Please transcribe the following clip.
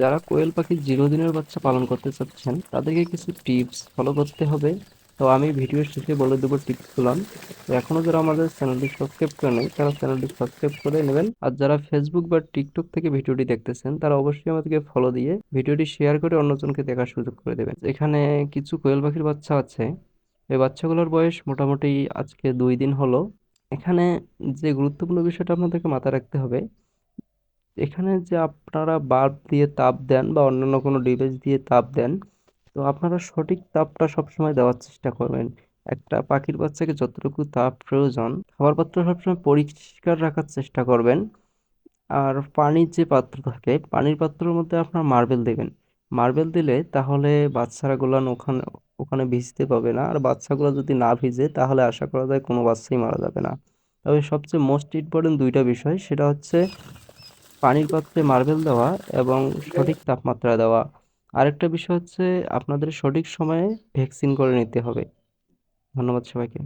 যারা কোয়েল পাখির জিরো দিনের বাচ্চা পালন করতে চাচ্ছেন, তাদেরকে কিছু টিপস ফলো করতে হবে। তো আমি ভিডিওর শেষে বলে দেবো টিপসগুলো তো এখনও যারা আমাদের চ্যানেলটি সাবস্ক্রাইব করে নেই, তারা চ্যানেলটি সাবস্ক্রাইব করে নেবেন। আর যারা ফেসবুক বা টিকটক থেকে ভিডিওটি দেখতেছেন, তারা অবশ্যই আমাদেরকে ফলো দিয়ে ভিডিওটি শেয়ার করে অন্যজনকে দেখার সুযোগ করে দেবেন। এখানে কিছু কোয়েল পাখির বাচ্চা আছে। এই বাচ্চাগুলোর বয়স মোটামুটি আজকে দুই দিন হলো। এখানে যে গুরুত্বপূর্ণ বিষয়টা আপনাদেরকে মাথায় রাখতে হবে এখানে যে আপনারা বাল্ব দিয়ে তাপ দেন বা অন্যান্য কোনো ডিভাইস দিয়ে তাপ দেন, তো আপনারা সঠিক তাপটা সবসময় দেওয়ার চেষ্টা করবেন। একটা পাখির বাচ্চাকে যতটুকু তাপ প্রয়োজন খাবার পাত্র সবসময় পরিষ্কার রাখার চেষ্টা করবেন। আর পানির যে পাত্র থাকে, পানির পাত্রের মধ্যে আপনার মার্বেল দেবেন। মার্বেল দিলে তাহলে বাচ্চাগুলো ওখানে ওখানে ভিজতে পাবে না। আর বাচ্চাগুলো যদি না ভিজে, তাহলে আশা করা যায় কোনো বাচ্চাই মারা যাবে না। তবে সবচেয়ে মোস্ট ইম্পর্টেন্ট দুইটা বিষয়, সেটা হচ্ছে পানির পাত্রে মার্বেল দেওয়া এবং সঠিক তাপমাত্রা দেওয়া। আরেকটা বিষয় হচ্ছে, আপনাদের সঠিক সময়ে ভ্যাকসিন করে নিতে হবে। ধন্যবাদ সবাইকে।